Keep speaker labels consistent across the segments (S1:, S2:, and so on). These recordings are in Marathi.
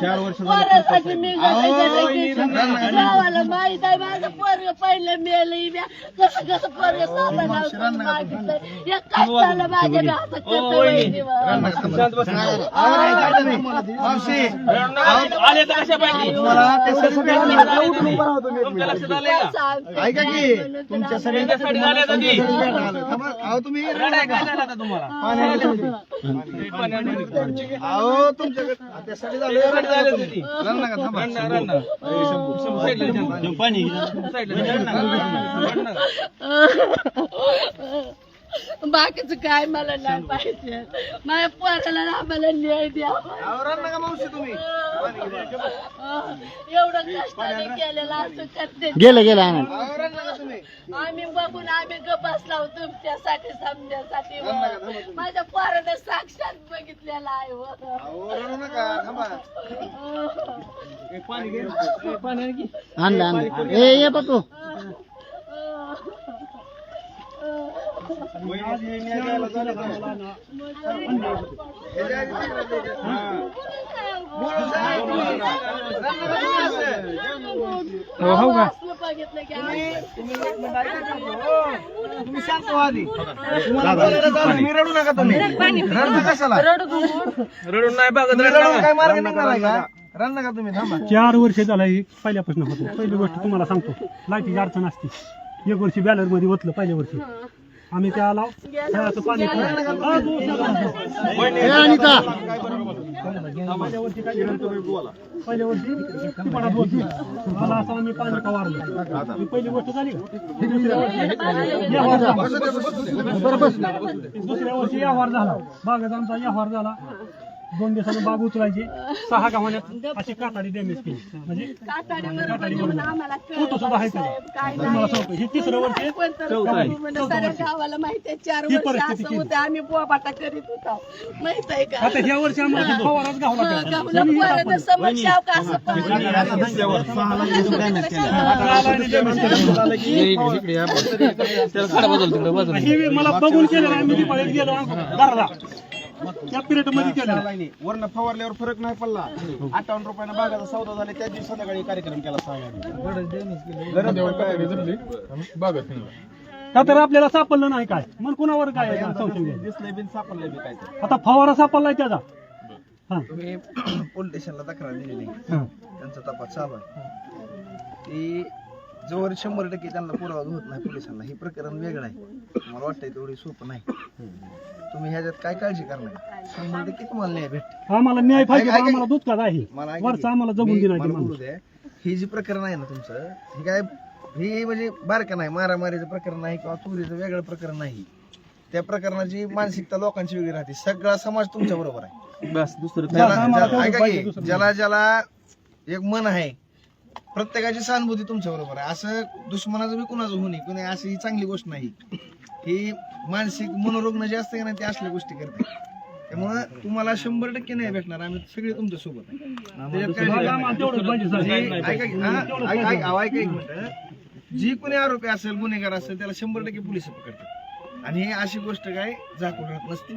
S1: चार वर्ष
S2: पोरासाठी मी गावाला माहीत आहे माझं पोरग पहिलं मेलं कसं कसं पोरग सांभाळावं मागितलं एक कष्टाला माझ्या असं करतो.
S1: ऐका की तुमच्या. अहो तुम्ही
S3: तुम्हाला?
S1: अहो तुमच्याकडे त्यासाठी झालं.
S2: बाकीचं काय मला नाही पाहिजे. माझ्या पोराला आम्हाला न्याय द्या.
S1: मावशी तुम्ही?
S2: एवढं कष्टाने केलेलं असं करते.
S4: गेलं गेलं
S1: तुम्ही
S2: आम्ही बघून आम्ही ग बसलाव तुमच्यासाठी समजण्यासाठी. माझ्या पोरानं साक्षात बघितलेलं आहे
S4: आणलं आणलं ए ये पप्पू
S2: हो का
S1: तुम्ही शांत आधी रडू नका तुम्ही रडू कशाला
S3: रडून नाही बघत
S1: रडून काय मार्ग निघणार का नका तुम्ही थांबा
S5: चार वर्ष झाला पहिल्यापासून होतो पहिली गोष्ट तुम्हाला सांगतो लाईटीची अडचण असते. एक वर्षी बॅलरमध्ये ओतलं पहिल्या वर्षी. आम्ही त्या लाव खेळाचं पाणी पिलं. तू सांग.
S4: ए अनिता
S5: पहिल्या वर्षी? पहिल्या वर्षी मला असं आम्ही पाणी पवारलं ही पहिली गोष्ट झाली? दुसऱ्या वर्षी व्यवहार झाला. दुसऱ्या वर्षी व्यवहार झाला बागाचा आमचा व्यवहार झाला दोन दिवसानं बाग उचलायची. सहा गावाण्यात अशी काताडी डॅमेज केली. म्हणजे
S2: येऊन आम्हाला
S5: फोटो सुद्धा आहे तुम्हाला. सांगतो हे तिसरं वर्ष आहे.
S2: गावाला माहिती आहे चार
S5: ही
S2: वर्ष
S5: परिस्थिती
S2: असं
S5: केली.
S2: होतं आम्ही बोबाटा करीत होतो. माहीत आहे का?
S5: आता ह्या वर्षी आम्हाला ते फवाराच घावला
S2: हं. गावला का असं
S5: हे मला बघून केलं आम्ही दिवाळीत गेलो घरला त्या पिरियडमध्ये केलं.
S1: वरनं फवारल्यावर फरक नाही पडला. अठ्ठावन्न रुपयानं बागाचा सौदा झाला त्या दिवशी संध्याकाळी कार्यक्रम केला
S5: का तर आपल्याला सापडलं नाही काय? मग कुणावर काय?
S1: दिसलंय बिन सापडलंय बी काय ते.
S5: आता फवारा सापडलाय त्याचा. हा.
S1: तुम्ही पोलीस स्टेशनला तक्रार दिलेली.
S5: हा.
S1: त्यांचा तपास चालू आहे. ती जोवर शंभर टक्के त्यांना पुरावा होत नाही पोलिसांना. हे प्रकरण वेगळं आहे. मला वाटतंय तेवढी सोपं नाही. तुम्ही ह्याच्यात काय काळजी करणार? शंभर टक्के तुम्हाला न्याय भेट
S5: आम्हाला न्याय पाहिजे
S1: ऐका-
S5: आम्हाला आहे.
S1: मला ऐका
S5: वरचं
S1: की,
S5: आम्हाला जगून
S1: मी-
S5: दिलं
S1: मला
S5: माणूस.
S1: बोलू द्या. ही जी प्रकरण आहे ना तुमचं हे काय ही म्हणजे बारकं नाही मारामारीचं प्रकरण नाही किंवा चोरीचं वेगळं प्रकरण नाही. त्या प्रकरणाची मानसिकता लोकांची वेगळी राहते. सगळा समाज तुमच्या बरोबर आहे.
S3: बस दुसरं
S1: ज्याला ज्याला- ऐका की ज्याला ज्याला एक मन आहे प्रत्येकाची सहानुभूती तुमच्या बरोबर आहे. असं दुश्मनाचं बी कुणाचं नये कुणी अशी ही चांगली गोष्ट नाही. ही मानसिक मनोरुग्ण जे असते ना ते असल्या गोष्टी करते. त्यामुळे तुम्हाला शंभर टक्के नाही भेटणार आम्ही सगळे तुमच्यासोबत आहे. त्याच्यात. जी- ऐका की- हा, ऐका- ऐका- अहो, ऐका एक मिनिट. जी कोणी आरोपी असेल गुन्हेगार असेल त्याला शंभर टक्के पोलीस पकडतात. आणि ही अशी गोष्ट काय झाकून राहत नसते.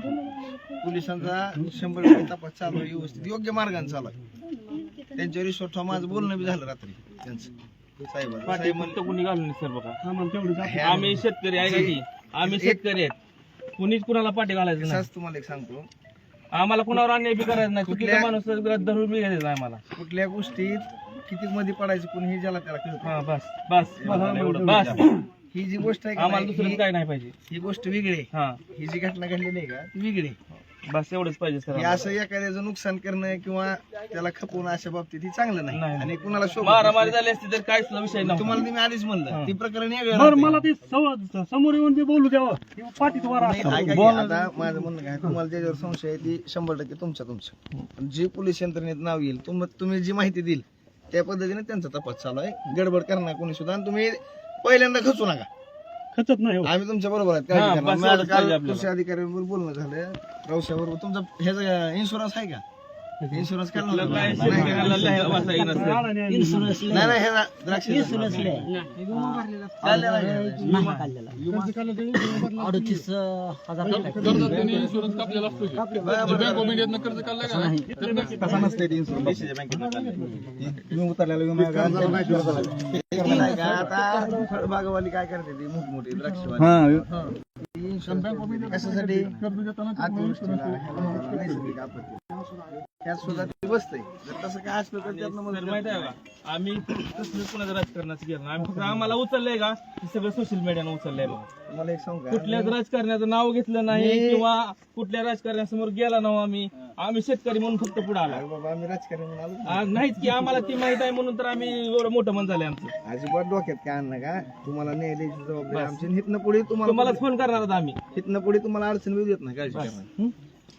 S1: पोलिसांचा शंभर टक्के तपास चालू आहे व्यवस्थित योग्य मार्गाने चालू आहे. त्यांच्यावर विश्वास ठेवा माझं बोलणं बी झालं रात्री. त्यांचं. साहेब साहेब
S3: फक्त कुणी घालून नाही सर बघा.
S5: आम्हाला तेवढंच आहे.
S3: आम्ही शेतकरी आहे का की? आम्ही शेतकरी आहेत. कुणीच कुणाला पाठी घालायचं नाही.
S1: तुम्हाला एक सांगतो.
S3: आम्हाला कुणावर अन्याय बी करायचं नाही.
S1: कुठल्या-
S3: माणूस धरून बी घ्यायचं नाही आम्हाला.
S1: कुठल्या गोष्टीत किती मध्ये पडायचं कोणी हे ज्याला त्याला कळत.
S3: हा बस बस बस एवढं बस.
S1: ही जी गोष्ट आहे का
S3: आम्हाला
S1: नाही,
S3: दुसरं
S1: ही-
S3: काय नाही पाहिजे.
S1: ही गोष्ट वेगळी आहे.
S3: हा.
S1: ही जी घटना घडलेली आहे का ती वेगळी आहे.
S3: बस एवढंच पाहिजे सर
S1: असं एखाद्याचं नुकसान करणं किंवा त्याला खपवणं अशा बाबतीत ही चांगलं नाही.
S3: नाही.
S1: आणि कुणाला शोभत
S3: मारामारी. झाली असती तर काहीच विषय नव्हता.
S1: तुम्हाला तुम्ही आधीच म्हणलं ती प्रकरण वेगळं
S5: बरं
S1: राहते.
S5: मला ते सव- समोर येऊन ते बोलू द्यावं. पाठीत वर
S1: नाही,
S5: असतं.
S1: ऐका की, आता माझं म्हणणं काय तुम्हाला त्याच्यावर संशय आहे ती शंभर टक्के तुमच्या तुमच्या पण जे पोलीस यंत्रणेत नाव येईल तुम- तुम्ही जी माहिती देईल त्या पद्धतीने त्यांचा तपास चालू आहे. गडबड करणार कोणी सुद्धा. आणि तुम्ही पहिल्यांदा खचू नका.
S5: खचत नाही हो.
S1: आम्ही तुमच्या बरोबर आहेत
S3: हा,
S1: काळजी करणार.
S3: बस
S1: माझं
S3: एवढंच
S1: काल
S3: पाहिजे आपल्याला.
S1: कृषी अधिकाऱ्यांबरोबर बोलणं झालं रावसाहेबरोबर तुमचा ह्याचा इन्शुरन्स आहे का इन्शुरन्स
S3: नसतं.
S1: हे
S5: विमा.
S4: अडतीस
S1: आता फळबागवाली काय करते ती? मोठमोठी द्राक्षवाली. कशासाठी? अतिवृष्टीला, ह्याला नैसर्गिक आपत्ती. त्यात सुद्धा ते बसतंय. जर तसं काय असलं तर त्यातनं
S3: तर
S1: मग
S3: माहिती आहे का? आम्ही कसलं कोणाचं राजकारणाचं केलं नाही. आम्ही फक्त आम्हाला उचललंय का? हे सगळं सोशल मीडियानं उचललंय बघा.
S1: मला एक सांगू का?
S3: कुठल्याच राजकारण्याचं नाव घेतलं नाही
S1: मी-
S3: किंवा कुठल्या राजकारण्यासमोर गेला नाही आम्ही. आम्ही शेतकरी म्हणून फक्त पुढे आला.
S1: अरे बाबा आम्ही राजकारण म्हणून आलो.
S3: नाहीच की आम्हाला ती माहीत आहे म्हणून तर आम्ही एवढं मोठं मन झालंय आमचं.
S1: अजिबात डोक्यात काय आणलं का? तुम्हाला न्याय द्यायची जबाबदारी आमची हितनं पुढे तुम्हाला
S3: तुम्हालाच फोन करणार आहोत आम्ही.
S1: हितनं पुढे तुम्हाला अडचण येऊ देत नाही काळजी करणार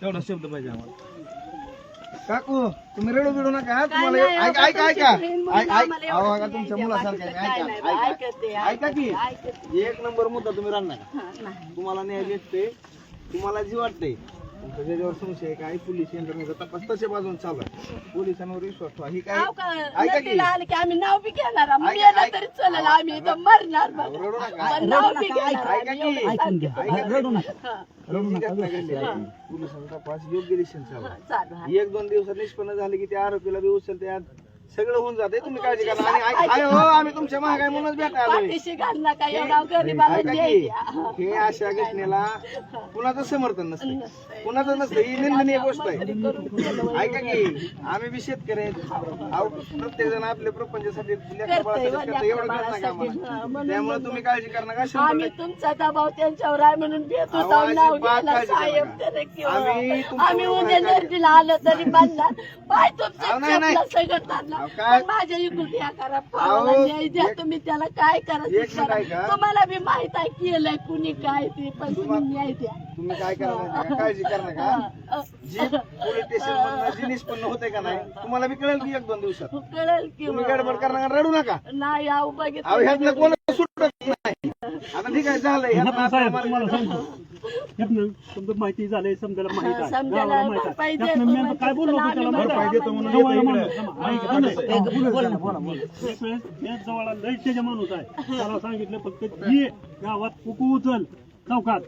S3: तेवढा शब्द पाहिजे आम्हाला.
S1: काकू तुम्ही रडू बिडू नका तुम्हाला
S2: नाही,
S1: ऐका ऐका ऐका
S2: तुमची बहीण
S1: ऐक-
S2: म्हणून
S1: ऐक-
S2: आम्हाला
S1: अहो,
S2: एवढं
S1: ऐका तुमच्या मुलासारखं आहे.
S2: बाकीचं
S1: ऐका
S2: काय नाही,
S1: ऐका
S2: ऐकते,
S1: ऐका की
S2: ऐकते.
S1: एक नंबर मुद्दा तुम्ही राहणार. तुम्हाला न्याय भेटते तुम्हाला जी वाटते तुमचं ज्याच्यावर संशय आहे काय पोलीस यंत्रणेचा तपास तशा बाजून चालू आहे. पोलिसांवर विश्वास ठेवा. ही काय
S2: अहो, का-
S1: ऐका की.
S2: नदीला आलं की आम्ही नाव बी घेणार
S1: ऐका-
S2: मेलं
S1: ऐका-
S2: तरी चालेल आम्ही इथं मरणार बघ.
S1: रडू नका.
S2: पण नाव बी
S1: ऐका
S2: घेणार
S1: की.
S2: आम्ही, एवढं
S4: ऐकून घ्या
S2: सांगते.
S4: रडू नका.
S2: हा,
S1: ही जी घटना घडली आहे, पोलिसांचा तपास योग्य दिशेने चालू आहे.
S2: चालू आहे.
S1: एक दोन दिवसात निष्पन्न झाले की त्या आरोपीला बी उचलते. सगळं होऊन जाते तुम्ही काळजी करा आणि हो आम्ही तुमच्या महागाई म्हणूनच भेटायला आलोय.
S2: पाठीशी घाल नका एवढा गरीबाला
S1: ऐका
S2: न्याय
S1: की,
S2: द्या.
S1: हे अशा घटनेला कुणाचं समर्थन नसतं कुणाचं नसतं ही निंदनीय गोष्ट आहे ऐका की आम्ही बी शेतकरी आहेत. अहो, प्रत्येक जण आपल्या प्रपंचासाठी लेकरं बाळासाठी करतं, एवढं करणार का आम्हाला? त्यामुळे तुम्ही काळजी करा नका शंभर
S2: आम्ही
S1: टक्के.
S2: तुमचा दबाव त्यांच्यावर आहे म्हणून भेट
S1: अहो,
S2: होता नाव
S1: अजिबात
S2: घ्यायला
S1: काळजी करू
S2: साहेब
S1: नका.
S2: तरी किंवा
S1: आम्ही तुमच्या
S2: आम्ही
S1: बरोबर
S2: उद्या
S1: आहे,
S2: नदीला आलं तरी बांधणार पाय
S1: अहो, नाही, नाही.
S2: चपला सगळं काढणार. पण माझ्या इकडून या करा
S1: अहो,
S2: पोराला न्याय द्या
S1: एक-
S2: तुम्ही त्याला काय करायचं
S1: मिनिट
S2: करा.
S1: ऐका.
S2: तुम्हाला बी माहीत आहे केलंय कुणी काय ते पण तुम्ही न्याय द्या.
S1: तुम्ही काय करा माहिती का? काळजी करा नका जी पोलीस स्टेशन मधनं जी निष्पन्न होते का नाही तुम्हाला बी कळेल की एक दोन दिवसात.
S2: कळेल की
S1: तुम्ही गडबड करणार रडू नका.
S2: नाही अहो
S1: अहो
S2: बघितलं
S1: ह्यातनं कोण सुटत नाही. आता ठीक आहे ह्यातनं
S5: तुम्हाला सांगतो. ह्यातनं समजा माहिती झालंय समजायला माहीत आहे.
S2: समजायला
S5: गावाला माहीत आहे.
S2: भरपाई
S5: ह्यातनं
S2: देतो
S5: मी काय बोललो होतो त्याला माहीत आहे
S2: आम्हाला
S5: माणूस थांबा, ऐका, ऐका. एक वेळेस या जवळला लय त्याच्या माणूस आहे. त्याला सांगितलं फक्त ये गावात कुकू उचल चौकात.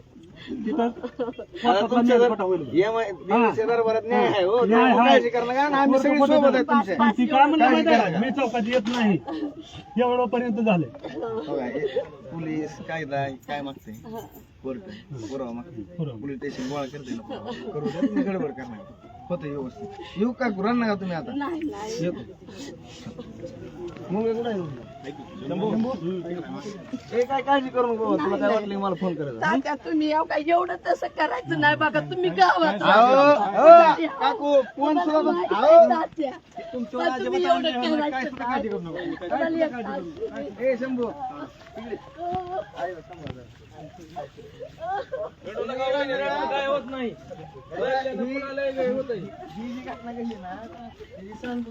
S5: तिथं
S1: आता
S5: स्वतःचा
S1: तुमच्या
S5: मेलपटा होईल
S1: जर- EMI देवीच्या दरबारात न्याय आहे हो.
S5: न्याय
S1: त्यामुळे
S5: आहे.
S1: काळजी करा नका आणि आम्ही सगळे सोबत आहे तुमच्या
S5: पण ती काय म्हणलं माहिती
S1: काळजी
S5: आहे
S1: करा.
S5: मी चौकात येत नाही. एवढं पर्यंत झाले.
S1: बघा, हे पोलीस कायदा काय मागते कोर्ट पुरावा
S5: पुरावा.
S1: पोलीस स्टेशन गोळा करते ना. करू द्या तुम्ही गडबड करणार होतं व्यवस्थित. येऊ का? रन नका तुम्ही आता?
S2: नाही नाही.
S1: येऊ मुलगा कुठं आहे? काय काळजी करू नको तुला काय वाटलं की मला फोन करायचा
S2: तात्या तुम्ही एव- काय एवढं तसं करायचं नाही बघा तुम्ही गावात
S1: अहो, अहो, काकू फोन सुद्धा अहो,
S2: तात्या. तुम्ही एवढं करायचं नाही.
S3: नका? काय.
S1: ही जी घटना घडली ना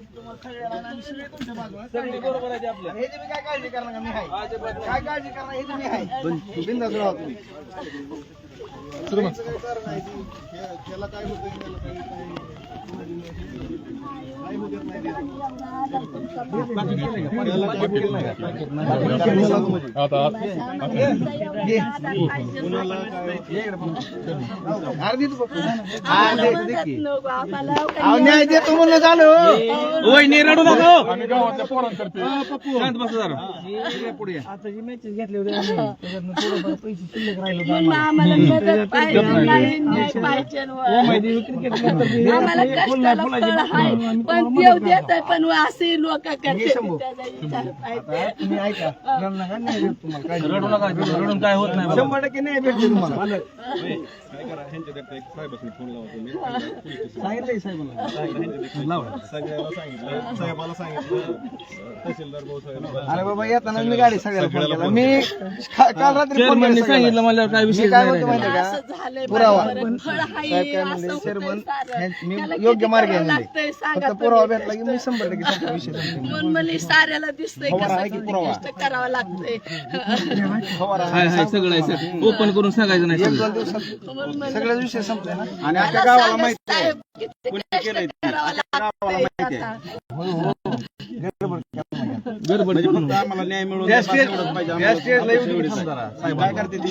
S1: तुम्हाला आणि सगळे तुमच्या बाजूला.
S3: सगळी बरोबर आहे ते आपल्या
S1: आणि काय काळजी करणार का? मी आहे. काय काळजी करणार ह्याची मी आहे. बिंदास राहा तुम्ही. होतं होत नाही न्याय देतो म्हणलं झालं
S3: वहिनी रडू नका. शांत बसा जरा
S1: पुढे या.
S2: म्हणून आम्हाला मदत पाहिजे नाही न्याय पाहिजे व. आम्हाला कष्टाला फळ आहे पण देव देत आहे पण असे लोक करते. त्याचा विचार पाहिजे.
S1: रडू नका
S3: रडून काय होत नाही.
S1: शंभर टक्के भेटते तुम्हाला. सांगितलंय साहेबांना अरे बाबा येताना मी गाडी सगळ्याला फोन केला. मी काल. रात्री फोन
S3: सांगितलं
S1: सगळ्याला.
S3: मला काय विषय
S1: काय
S3: नाही
S1: माहिती
S2: असं
S1: का?
S2: झालंय
S1: पुरावा.
S2: बरं, फळ
S1: साहेब काय
S2: असं
S1: म्हणले
S2: होतंय
S1: चेअरमन
S2: सारं.
S1: हे- मी
S2: त्याला
S1: योग्य
S2: किती
S1: मार्ग
S2: करावं
S1: आहे
S2: लागतंय सांगा
S1: फक्त पुरावा?
S4: म्हटलं की मी शंभर टक्के संपला विषय संपला.
S2: म्हणून मला साऱ्याला दिसतंय कसं कष्ट करावं लागतंय.
S4: फवारा
S3: हाय हाय सगळं आहे सर. ओपन करून सांगायचं नाही
S4: एक
S3: सगळं.
S4: दोन दिवसात
S2: म्हणून म्हणलं,
S4: सगळ्याच विषय संपले ना?
S1: आणि
S2: मला
S1: आपल्या गावाला
S2: सांगा
S1: माहिती आहे.
S2: साहेब, किती कष्ट करावं लागतंय आता.
S3: गडबड
S1: म्हणजे
S3: करू
S1: फक्त
S3: नका.
S1: आम्हाला न्याय मिळून
S4: या
S1: बस
S4: स्टेज-
S1: एवढंच पाहिजे.
S4: या
S1: आम्हाला
S4: स्टेजला येऊ
S1: एवढीच
S4: दे
S1: आहे.
S4: जरा.
S1: साहेब काय करते ती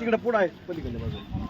S4: तिकडे पुढे आहे पलीकडे बाजू